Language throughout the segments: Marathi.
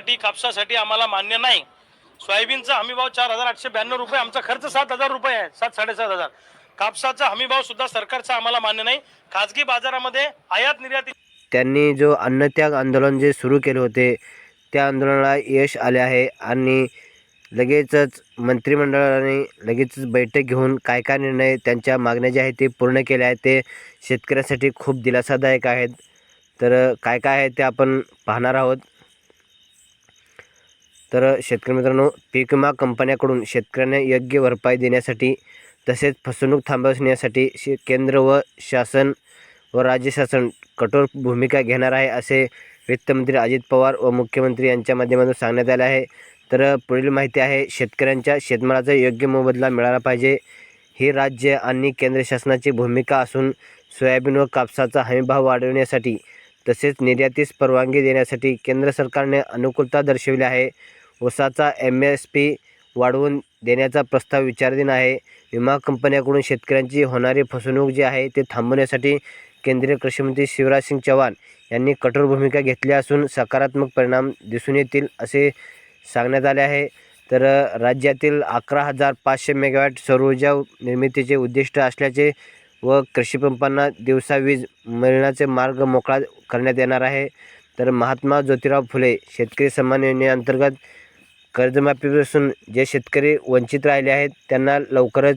गव्हासाठी कापसासाठी आम्हाला मान्य नाही. सोयाबीनचा हमीभाव चार हजार आठशे ब्याण्णव रुपये आमचा खर्च सात हजार रुपये आहे सात साडेसात हजार. कापसाचा हमीभाव सुद्धा सरकारचा आम्हाला मान्य नाही. खाजगी बाजारामध्ये आयात निर्यात त्यांनी जो अन्नत्याग आंदोलन जे सुरू केले होते त्या आंदोलनाला यश आले आहे आणि लगेचच मंत्रिमंडळाने लगेचच बैठक घेऊन काय काय निर्णय त्यांच्या मागण्या ज्या आहेत ते पूर्ण केल्या आहेत ते शेतकऱ्यांसाठी खूप दिलासादायक आहेत. तर काय काय आहे ते आपण पाहणार आहोत. तर शेतकरी मित्रांनो पीक विमा कंपन्याकडून शेतकऱ्यांना योग्य भरपाई देण्यासाठी तसेच फसवणूक थांबवण्यासाठी शे केंद्र व शासन व राज्य शासन कठोर भूमिका घेणार आहे असे वित्तमंत्री अजित पवार व मुख्यमंत्री यांच्या माध्यमातून सांगण्यात आले आहे. तर पुढील माहिती आहे शेतकऱ्यांच्या शेतमालाचा योग्य मोबदला मिळाला पाहिजे ही राज्य आणि केंद्र शासनाची भूमिका असून सोयाबीन व कापसाचा हमीभाव वाढवण्यासाठी तसेच निर्यातीस परवानगी देण्यासाठी केंद्र सरकारने अनुकूलता दर्शविली आहे. ऊसाचा एम एस पी वाढवून देण्याचा प्रस्ताव विचाराधीन आहे. विमा कंपन्याकडून शेतकऱ्यांची होणारी फसवणूक जी आहे ते थांबवण्यासाठी केंद्रीय कृषीमंत्री शिवराज सिंग चव्हाण यांनी कठोर भूमिका घेतली असून सकारात्मक परिणाम दिसून येतील असे सांगण्यात आले आहे. तर राज्यातील अकरा हजार पाचशे मेगावॅट सौरऊर्जा निर्मितीचे उद्दिष्ट असल्याचे व कृषीपंपांना दिवसा वीज मिळण्याचे मार्ग मोकळा करण्यात येणार आहे. तर महात्मा ज्योतिराव फुले शेतकरी सन्मान योजनेअंतर्गत कर्जमाफीपासून जे शेतकरी वंचित राहिले आहेत त्यांना लवकरच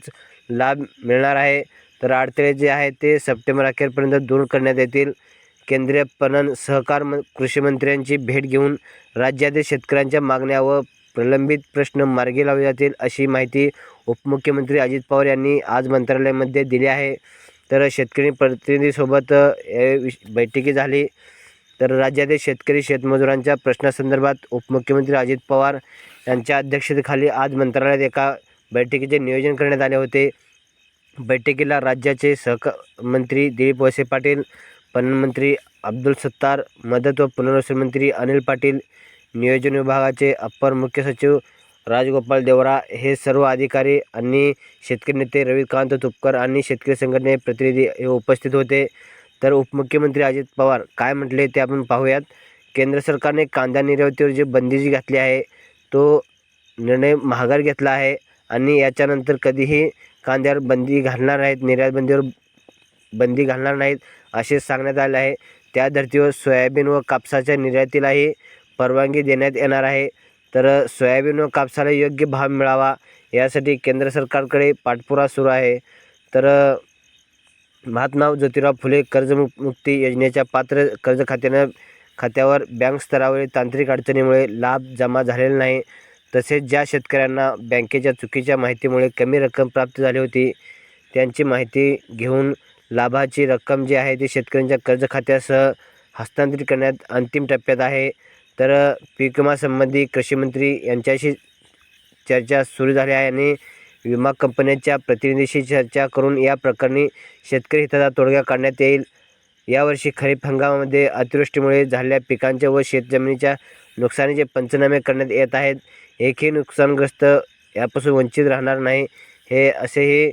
लाभ मिळणार आहे. तर अडथळे जे आहेत ते सप्टेंबर अखेरपर्यंत दूर करण्यात येतील. केंद्रीय पणन सहकार म कृषीमंत्र्यांची भेट घेऊन राज्यातील शेतकऱ्यांच्या मागण्या व प्रलंबित प्रश्न मार्गी लावले जातील अशी माहिती उपमुख्यमंत्री अजित पवार यांनी आज मंत्रालयामध्ये दिली आहे. तर शेतकरी प्रतिनिधीसोबत विश- बैठकी झाली. तर राज्यातील शेतकरी शेतमजुरांच्या प्रश्नासंदर्भात उपमुख्यमंत्री अजित पवार यांच्या अध्यक्षतेखाली आज मंत्रालयात एका बैठकीचे नियोजन करण्यात आले होते. बैठकीला राज्याचे सहक मंत्री दिलीप वळसे पाटील पणनमंत्री अब्दुल सत्तार मदत व पुनर्वसन मंत्री अनिल पाटील नियोजन विभागाचे अप्पर मुख्य सचिव राजगोपाल देवरा हे सर्व अधिकारी आणि शेतकरी नेते रविकांत तुपकर आणि शेतकरी संघटने प्रतिनिधी हे उपस्थित होते. तर उपमुख्यमंत्री अजित पवार काय म्हटले ते आपण पाहूयात. केंद्र सरकारने कांदा निर्यातीवर जी बंदी जी घातली आहे तो निर्णय महागार घेतला आहे आणि याच्यानंतर कधीही कांद्यावर बंदी घालणार नाहीत निर्यात बंदीवर बंदी घालणार नाहीत असे सांगण्यात आले आहे. त्या धर्तीवर सोयाबीन व कापसाच्या निर्यातीलाही परवानगी देण्यात येणार आहे. तर सोयाबीन व कापसाला योग्य भाव मिळावा यासाठी केंद्र सरकारकडे पाठपुरा सुरू आहे. तर महात्मा ज्योतिराव फुले कर्जमुक्ती योजनेच्या पात्र कर्ज खात्यानं खात्यावर बँक स्तरावरील तांत्रिक अडचणीमुळे लाभ जमा झालेला नाही. तसेच ज्या शेतकऱ्यांना बँकेच्या चुकीच्या माहितीमुळे कमी रक्कम प्राप्त झाली होती त्यांची माहिती घेऊन लाभाची रक्कम जी आहे ती शेतकऱ्यांच्या कर्ज खात्यासह हस्तांतरित करण्यात अंतिम टप्प्यात आहे. तर पीक विमासंबंधी कृषीमंत्री यांच्याशी चर्चा सुरू झाली आहे आणि विमा कंपन्यांच्या प्रतिनिधीशी चर्चा करून या प्रकरणी शेतकरी हिताचा तोडगा काढण्यात येईल. यावर्षी खरीप हंगामामध्ये अतिवृष्टीमुळे झालेल्या पिकांच्या व शेतजमिनीच्या नुकसानीचे पंचनामे करण्यात येत आहेत. एकही नुकसानग्रस्त यापासून वंचित राहणार नाही हे असेही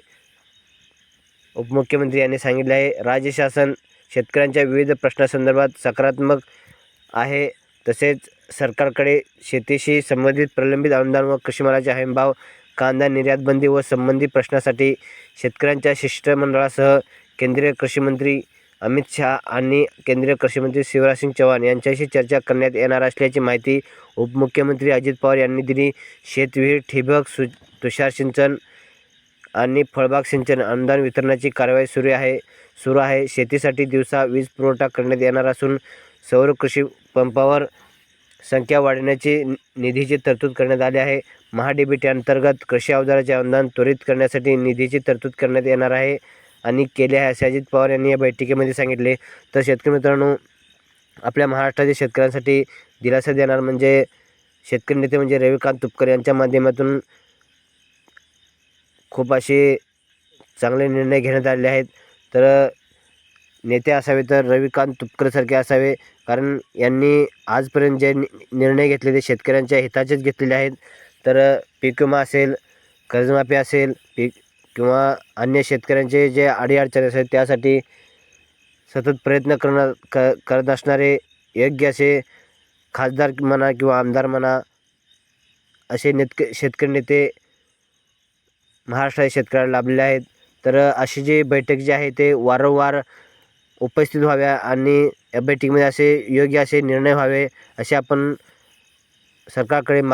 उपमुख्यमंत्री यांनी सांगितले आहे. राज्य शासन शेतकऱ्यांच्या विविध प्रश्नासंदर्भात सकारात्मक आहे तसेच सरकारकडे शेतीशी संबंधित प्रलंबित अनुदान व कृषीमालाचे हमीभाव कांदा निर्यातबंदी व संबंधित प्रश्नासाठी शेतकऱ्यांच्या शिष्टमंडळासह केंद्रीय कृषीमंत्री अमित शहा आणि केंद्रीय कृषीमंत्री शिवराज सिंग चौहान यांच्याशी चर्चा करण्यात येणार असल्याची माहिती उपमुख्यमंत्री अजित पवार यांनी दिली. शेतविहीर ठिबक सु तुषार सिंचन आणि फळबाग सिंचन अनुदान वितरणाची कारवाई सुरू आहे सुरू आहे. शेतीसाठी दिवसा वीज पुरवठा करण्यात येणार असून सौर कृषी पंपावर संख्या वाढवण्याची निधीची तरतूद करण्यात आली आहे. महाडीबीटी अंतर्गत कृषी अवजाराचे अनुदान त्वरित करण्यासाठी निधीची तरतूद करण्यात येणार आहे. आणि केले आहे असे अजित पवार यांनी या बैठकीमध्ये सांगितले. तर शेतकरी मित्रांनो आपल्या महाराष्ट्रातील शेतकऱ्यांसाठी दिलासा देणार म्हणजे शेतकरी नेते म्हणजे रविकांत तुपकर यांच्या माध्यमातून खूप असे चांगले निर्णय घेण्यात आलेले आहेत. तर नेते असावे तर रविकांत तुपकरसारखे असावे. कारण यांनी आजपर्यंत जे नि- निर्णय घेतलेले शेतकऱ्यांच्या हिताचेच घेतलेले आहेत. तर पीक विमा असेल कर्जमाफी असेल पीक किंवा अन्य शेतकऱ्यांचे जे अडीअडचणी असेल त्यासाठी सतत प्रयत्न करणार क करत असणारे योग्य असे खासदार म्हणा किंवा आमदार म्हणा असे नेतक शेतकरी नेते महाराष्ट्राच्या शेतकऱ्याला लाभलेले आहेत. तर अशी जी बैठक जी आहे ते वारंवार उपस्थित व्हाव्या आणि या बैठकीमध्ये असे योग्य असे निर्णय व्हावे असे आपण सरकारकडे माग